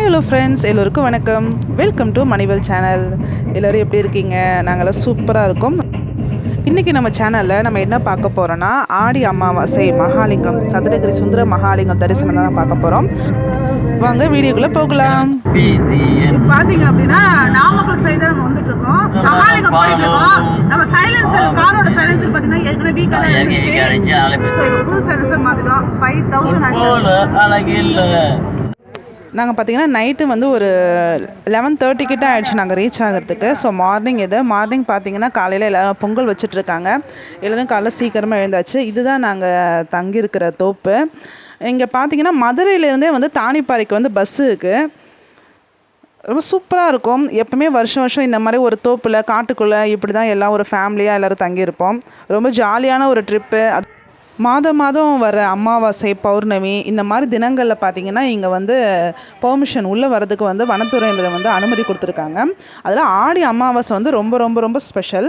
Hi hello friends எல்லோருக்கும் வணக்கம். Welcome to மணிவல் channel எல்லோரும் எப்படி இருக்கீங்க? நாங்களாம் சூப்பராக இருக்கோம். இன்றைக்கி நம்ம சேனலில் நம்ம என்ன பார்க்க போகிறோன்னா ஆடி அமாவாசை மகாலிங்கம் சதுரகிரி சுந்தர மகாலிங்கம் தரிசனம் தான் பார்க்க போகிறோம் வாங்க வீடியோக்குள்ளே போகலாம். பாத்தீங்க அப்படின்னா நாமக்கல் சைடு நம்ம வந்துட்டு இருக்கோம். மகாலிங்கம் போயிட்டு இருக்கோம். நம்ம சைலன்சர் காரோட சைலன்சர் பாத்தீங்கன்னா ஏற்கனவே வீக்கா தான் இருந்துச்சு. ஸோ இப்போ புது சைலன்சர் மாத்திட்டோம். ஃபைவ் தௌசண்ட் ஆச்சு. நாங்கள் பார்த்தீங்கன்னா நைட்டு வந்து ஒரு லெவன் தேர்ட்டி கிட்ட ஆயிடுச்சு நாங்கள் ரீச் ஆகிறதுக்கு. ஸோ மார்னிங் இது மார்னிங் பார்த்தீங்கன்னா காலையில் எல்லோரும் பொங்கல் வச்சுட்ருக்காங்க. எல்லோரும் காலைல சீக்கிரமாக எழுந்தாச்சு. இதுதான் நாங்கள் தங்கியிருக்கிற தோப்பு. இங்கே பார்த்தீங்கன்னா மதுரையிலேருந்தே வந்து தானிப்பாறைக்கு வந்து பஸ்ஸு இருக்குது ரொம்ப சூப்பராக இருக்கும். எப்பவுமே வருஷம் வருஷம் இந்த மாதிரி ஒரு தோப்பில் காட்டுக்குள்ளே இப்படி தான் எல்லாம் ஒரு ஃபேமிலியாக எல்லோரும் தங்கியிருப்போம். ரொம்ப ஜாலியான ஒரு ட்ரிப்பு மாதம் மாதம் வர அமாவாசை பௌர்ணமி இந்த மாதிரி தினங்களில் பார்த்தீங்கன்னா இங்கே வந்து பெர்மிஷன் உள்ளே வரதுக்கு வந்து வனத்துறையினர் வந்து அனுமதி கொடுத்துருக்காங்க. அதில் ஆடி அமாவாசை வந்து ரொம்ப ரொம்ப ரொம்ப ஸ்பெஷல்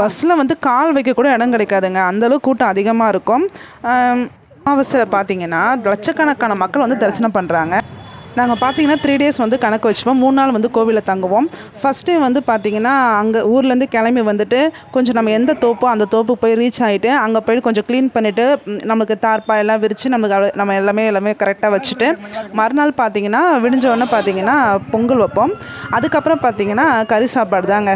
பஸ்ஸில் வந்து கால் வைக்க கூட இடம் கிடைக்காதுங்க. அந்தளவு கூட்டம் அதிகமாக இருக்கும். அமாவாசையில் பார்த்தீங்கன்னா லட்சக்கணக்கான மக்கள் வந்து தரிசனம் பண்ணுறாங்க நாங்கள் பார்த்தீங்கன்னா த்ரீ டேஸ் வந்து கணக்கு வச்சுப்போம். மூணு நாள் வந்து கோவிலில் தங்குவோம். ஃபஸ்ட் டே வந்து பார்த்தீங்கன்னா அங்கே ஊர்லேருந்து கிளம்பி வந்துட்டு கொஞ்சம் நம்ம எந்த தோப்போ அந்த தோப்பு போய் ரீச் ஆகிட்டு அங்கே போய் கொஞ்சம் க்ளீன் பண்ணிவிட்டு நம்மளுக்கு தார்ப்பா எல்லாம் விரித்து நம்மளுக்கு நம்ம எல்லாமே எல்லாமே கரெக்டாக வச்சுட்டு மறுநாள் பார்த்தீங்கன்னா விடிஞ்ச உடனே பார்த்தீங்கன்னா பொங்கல் வைப்போம். அதுக்கப்புறம் பார்த்தீங்கன்னா கறி சாப்பாடு தாங்க.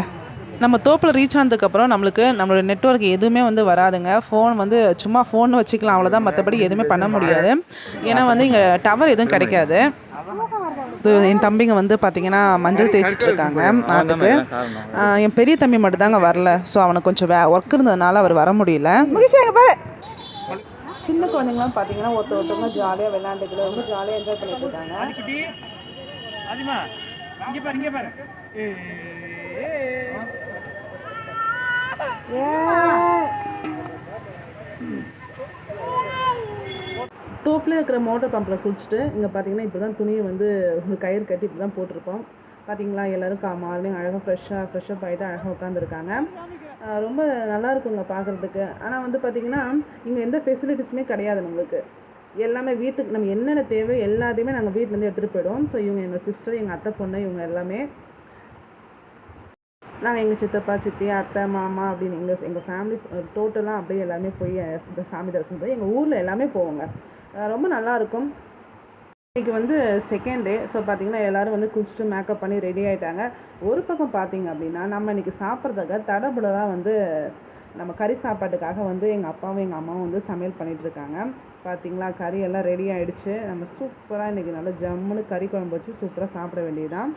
நம்ம தோப்பில் ரீச் ஆனதுக்கப்புறம் நம்மளுக்கு நம்மளோட நெட்வொர்க் எதுவுமே வந்து வராதுங்க. ஃபோன் வந்து சும்மா ஃபோன் வச்சுக்கலாம் அவ்வளோதான் மற்றபடி எதுவுமே பண்ண முடியாது. ஏன்னா வந்து இங்கே டவர் எதுவும் கிடைக்காது. என் தம்பிங்க வந்து பார்த்தீங்கன்னா மஞ்சள் தேய்ச்சிட்டு இருக்காங்க நாட்டுக்கு. என் பெரிய தம்பி மட்டும் தாங்க வரல. ஸோ அவனுக்கு கொஞ்சம் வே ஒர்க் இருந்ததுனால அவர் வர முடியல. பாரு. சின்ன குழந்தைங்களாம் பார்த்தீங்கன்னா ஒருத்தர் ஒருத்தவங்க ஜாலியாக விளையாண்டுக்கிட்டு ரொம்ப ஜாலியாக என்ஜாய் பண்ணிட்டு இருக்காங்க. தோப்பில் இருக்கிற மோட்டர் பம்பில் குளிச்சுட்டு இங்கே பார்த்தீங்கன்னா இப்போ தான் துணியை வந்து கயிறு கட்டி இப்படி தான் போட்டிருப்போம் பார்த்தீங்களா எல்லோரும் கா மார்னிங் அழகாக ஃப்ரெஷ்ஷாக ஃப்ரெஷ்ஷப் ஆகிட்டு அழகாக உட்காந்துருக்காங்க ரொம்ப நல்லா இருக்குங்க பார்க்குறதுக்கு ஆனால் வந்து பார்த்தீங்கன்னா இங்கே எந்த ஃபெசிலிட்டிஸுமே கிடையாது நம்மளுக்கு. எல்லாமே வீட்டுக்கு நம்ம என்னென்ன தேவை எல்லாத்தையுமே நாங்கள் வீட்டிலேருந்து எடுத்துகிட்டு போயிடுவோம். ஸோ இவங்க எங்கள் சிஸ்டர் எங்கள் அத்தை பொண்ணு இவங்க எல்லாமே நாங்கள் எங்கள் சித்தப்பா சித்தி அத்தை மாமா அப்படின்னு எங்கள் எங்கள் ஃபேமிலி டோட்டலாக அப்படியே எல்லாமே போய் சாமி தரிசனம் போய் எங்கள் ஊரில் எல்லாமே போவோங்க. ரொம்ப நல்லா இருக்கும் இன்னைக்கு வந்து செகண்ட் டே ஸோ பார்த்திங்கன்னா எல்லாரும் வந்து குளிச்சுட்டு மேக்கப் பண்ணி ரெடி ஆகிட்டாங்க ஒரு பக்கம் பார்த்திங்க அப்படின்னா நம்ம இன்னைக்கு சாப்பிட்றதுக்கு தடபுடலாக வந்து நம்ம கறி சாப்பாட்டுக்காக வந்து எங்கள் அப்பாவும் எங்கள் அம்மாவும் வந்து சமையல் பண்ணிகிட்ருக்காங்க இருக்காங்க. பார்த்தீங்களா கறி எல்லாம் ரெடி ஆகிடுச்சு நம்ம சூப்பராக இன்றைக்கி நல்லா ஜம்முன்னு கறி குழம்பு வச்சு சூப்பராக சாப்பிட வேண்டியதுதான்.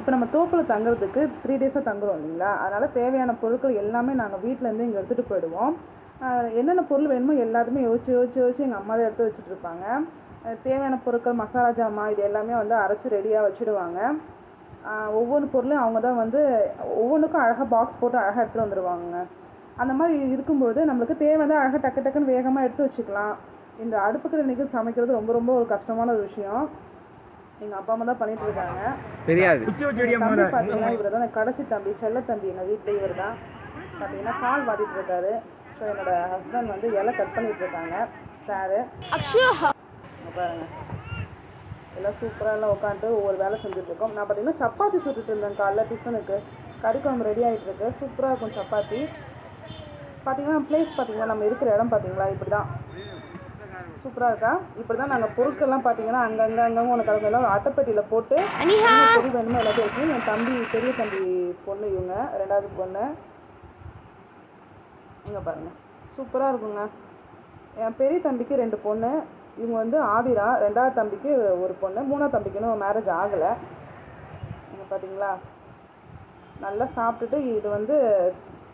இப்போ நம்ம தோப்பில் தங்குறதுக்கு த்ரீ டேஸாக தங்குறோம் இல்லைங்களா? அதனால் தேவையான பொருட்கள் எல்லாமே நாங்கள் வீட்டிலேருந்து இங்கே எடுத்துகிட்டு போயிடுவோம். என்னென்ன பொருள் வேணுமோ எல்லாத்தையுமே யோசிச்சு யோசிச்சு யோசிச்சு எங்கள் அம்மா தான் எடுத்து வச்சுட்டு இருப்பாங்க தேவையான பொருட்கள் மசாலா ஜாமான் இது எல்லாமே வந்து அரைச்சி ரெடியாக வச்சுடுவாங்க. ஒவ்வொரு பொருளும் அவங்க தான் வந்து ஒவ்வொன்றுக்கும் அழகாக பாக்ஸ் போட்டு அழகாக எடுத்துகிட்டு வந்துடுவாங்க அந்த மாதிரி இருக்கும்போது நம்மளுக்கு தேவையான அழகாக டக்கு டக்குன்னு வேகமாக எடுத்து வச்சுக்கலாம். இந்த அடுப்புக்கிட்ட நிற்க சமைக்கிறது ரொம்ப ரொம்ப ஒரு கஷ்டமான ஒரு விஷயம். எங்கள் அப்பா அம்மா தான் பண்ணிட்டு இருக்காங்க. தெரியாது. தம்பி பார்த்தீங்கன்னா இவர் தான் கடைசி தம்பி செல்ல தம்பி எங்கள் வீட்டில் இவர் தான் பார்த்தீங்கன்னா கால் வாட்டிட்டு இருக்காரு. ஸோ என்னோட ஹஸ்பண்ட் வந்து இலை கட் பண்ணிட்டு இருக்காங்க சாரு பாருங்க. எல்லாம் சூப்பராக எல்லாம் உட்காந்துட்டு ஒவ்வொரு வேலை செஞ்சுட்டு இருக்கோம் நான் பார்த்தீங்கன்னா சப்பாத்தி சுட்டுட்டு இருந்தேன் காலைல டிஃபனுக்கு கறி குழம்பு ரெடி ஆகிட்டு இருக்கு சூப்பராக இருக்கும் சப்பாத்தி. பார்த்தீங்கன்னா பிளேஸ் பார்த்தீங்களா நம்ம இருக்கிற இடம் பார்த்தீங்களா இப்படி தான் சூப்பராக இருக்கா? இப்படி தான் நாங்கள் பொருட்கள்லாம் பார்த்தீங்கன்னா அங்கங்கே அங்கங்கே ஒன்று கிடக்கு எல்லாம் அட்டைப்பெட்டியில் போட்டு பொருள் வேணுமோ எல்லாத்தையும் வச்சு என் தம்பி பெரிய தம்பி பொண்ணு இவங்க ரெண்டாவது பொண்ணு. இங்கே பாருங்கள் சூப்பராக இருக்குங்க. என் பெரிய தம்பிக்கு ரெண்டு பொண்ணு. இவங்க வந்து ஆதிரா. ரெண்டாவது தம்பிக்கு ஒரு பொண்ணு. மூணாவது தம்பிக்கு இன்னும் மேரேஜ் ஆகலை. இங்கே பார்த்தீங்களா நல்லா சாப்பிட்டுட்டு இது வந்து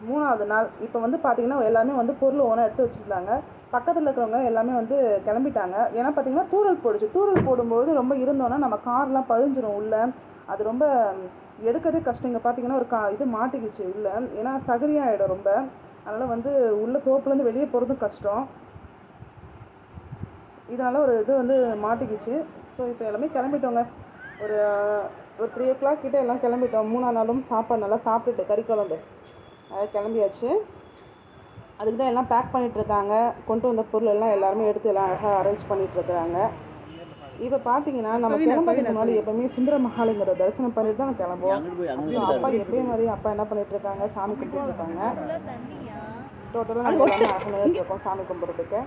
மூணாவது நாள். இப்போ வந்து பார்த்தீங்கன்னா எல்லாமே வந்து பொருள் ஒன்றா எடுத்து வச்சுருந்தாங்க. பக்கத்தில் இருக்கிறவங்க எல்லாமே வந்து கிளம்பிட்டாங்க. ஏன்னா பார்த்தீங்கன்னா தூரல் போடுச்சு. தூரல் போடும்போது ரொம்ப இருந்தோன்னா நம்ம கார்லாம் பதிஞ்சிரும் உள்ள. அது ரொம்ப எடுக்கிறதே கஷ்டம் இங்கே பார்த்தீங்கன்னா ஒரு கா இது மாட்டிக்கிச்சு உள்ள. ஏன்னா சகதியாகிடும் ரொம்ப. அதனால் வந்து உள்ள தோப்புலேருந்து வெளியே போகிறதும் கஷ்டம். இதனால் ஒரு இது வந்து மாட்டிக்கிச்சு. ஸோ இப்போ எல்லாமே கிளம்பிட்டோங்க. ஒரு ஒரு த்ரீ ஓ கிளாக் கிட்டே எல்லாம் கிளம்பிட்டோம். மூணாம் நாளும் சாப்பாடு நல்லா சாப்பிட்டுட்டு கறி குழம்பு. அஹ் கிளம்பியாச்சு. அதுக்கு தான் எல்லாம் பேக் பண்ணிட்டு இருக்காங்க. கொண்டு வந்த பொருள் எல்லாம் எல்லாருமே எடுத்து எல்லாம் அழகாக அரேஞ்ச் பண்ணிட்டு இருக்காங்க இப்போ பார்த்தீங்கன்னா நம்ம கிளம்புறதுக்கு முன்னாடி எப்பவுமே சுந்தர மகாலிங்கரை தரிசனம் பண்ணிட்டு தான் கிளம்புவோம். ஸோ அப்பா எப்பயும் மாதிரி அப்பா என்ன பண்ணிட்டு இருக்காங்க? சாமி கும்பிட்டு இருக்காங்க. டோட்டலாக நாங்கள் எல்லாமே மணி நேரம் இருக்கோம் சாமி கும்பிட்றதுக்கு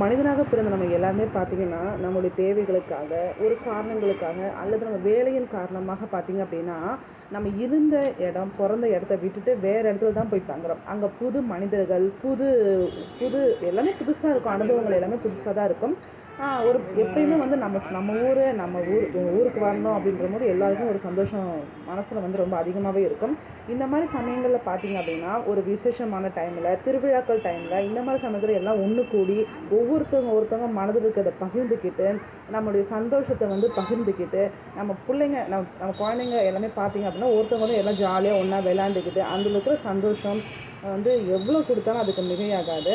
மனிதனாக பிறந்த நம்ம எல்லாருமே பார்த்தீங்கன்னா நம்மளுடைய தேவைகளுக்காக ஒரு காரணங்களுக்காக அல்லது நம்ம வேலையின் காரணமாக பார்த்தீங்க அப்படின்னா நம்ம இருந்த இடம் பிறந்த இடத்த விட்டுட்டு வேற இடத்துல தான் போய் தங்குறோம். அங்கே புது மனிதர்கள் புது புது எல்லாமே புதுசாக இருக்கும். அனுபவங்கள் எல்லாமே புதுசாக தான் இருக்கும். ஒரு எப்பயுமே வந்து நம்ம நம்ம ஊர் நம்ம ஊர் ஊருக்கு வரணும் அப்படின்ற போது எல்லாருக்கும் ஒரு சந்தோஷம் மனசில் வந்து ரொம்ப அதிகமாகவே இருக்கும். இந்த மாதிரி சமயங்களில் பார்த்தீங்க அப்படின்னா ஒரு விசேஷமான டைமில் திருவிழாக்கள் டைமில் இந்த மாதிரி சமயத்தில் எல்லாம் ஒன்று கூடி ஒவ்வொருத்தவங்க ஒருத்தவங்க மனதில் இருக்கிறத பகிர்ந்துக்கிட்டு நம்மளுடைய சந்தோஷத்தை வந்து பகிர்ந்துக்கிட்டு நம்ம பிள்ளைங்க நம்ம நம்ம குழந்தைங்க எல்லாமே பார்த்தீங்க அப்படின்னா ஒருத்தவங்க எல்லாம் ஜாலியாக ஒன்றா விளையாண்டுக்கிட்டு அதில் இருக்கிற சந்தோஷம் வந்து எவ்வளோ கொடுத்தாலும் அதுக்கு மிகையாகாது.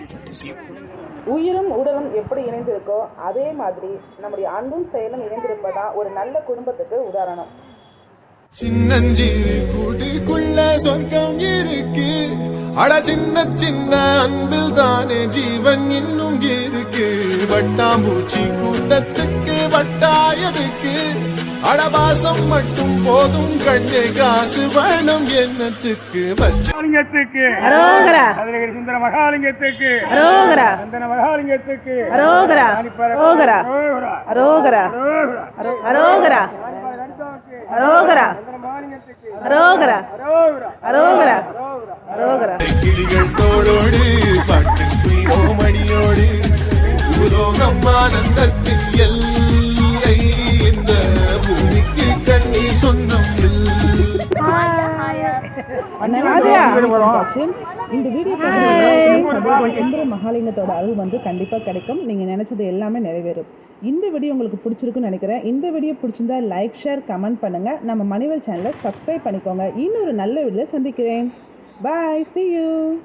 உயிரும் உடலும் எப்படி இணைந்திருக்கோ அதே மாதிரி நம்முடைய அன்பும் செயலும் இணைந்திருப்பதா ஒரு நல்ல குடும்பத்துக்கு உதாரணம். சின்னஞ்சிறு கூட்டுக்குள்ள சொர்க்கம் இருக்கு. அட சின்ன சின்ன அன்பில் தானே ஜீவன் இன்னும் இருக்கு. வட்டாம்பூச்சி கூட்டத்துக்கு வட்டாயதுக்கு அடபாசம் மட்டும் போதும் கண்ணே காசு வேணும் என்னத்துக்கு வச்ச மகாலிங்கத்துக்கு அரோகரா அதிரகிரி சுந்தர மகாலிங்கத்துக்கு அரோகரா சந்தன மகாலிங்கத்துக்கு அரோகரா அரோகரா அரோகரா. அரோகரா அரோகரா. அரோகரா அரோகரா அரோகரா அரோகரா அரோகரா கிளிகள் தோளோடு இந்த வீடியோ சுந்தர மகாலிங்கத்தோட அருள் வந்து கண்டிப்பா கிடைக்கும். நீங்க நினைச்சது எல்லாமே நிறைவேறும். இந்த வீடியோ உங்களுக்கு பிடிச்சிருக்குன்னு நினைக்கிறேன். இந்த வீடியோ பிடிச்சிருந்தா லைக் ஷேர் கமெண்ட் பண்ணுங்க. நம்ம மணிவல் சேனலை சப்ஸ்கிரைப் பண்ணிக்கோங்க. இன்னொரு நல்ல வீடியோ சந்திக்கிறேன். பாய் see you.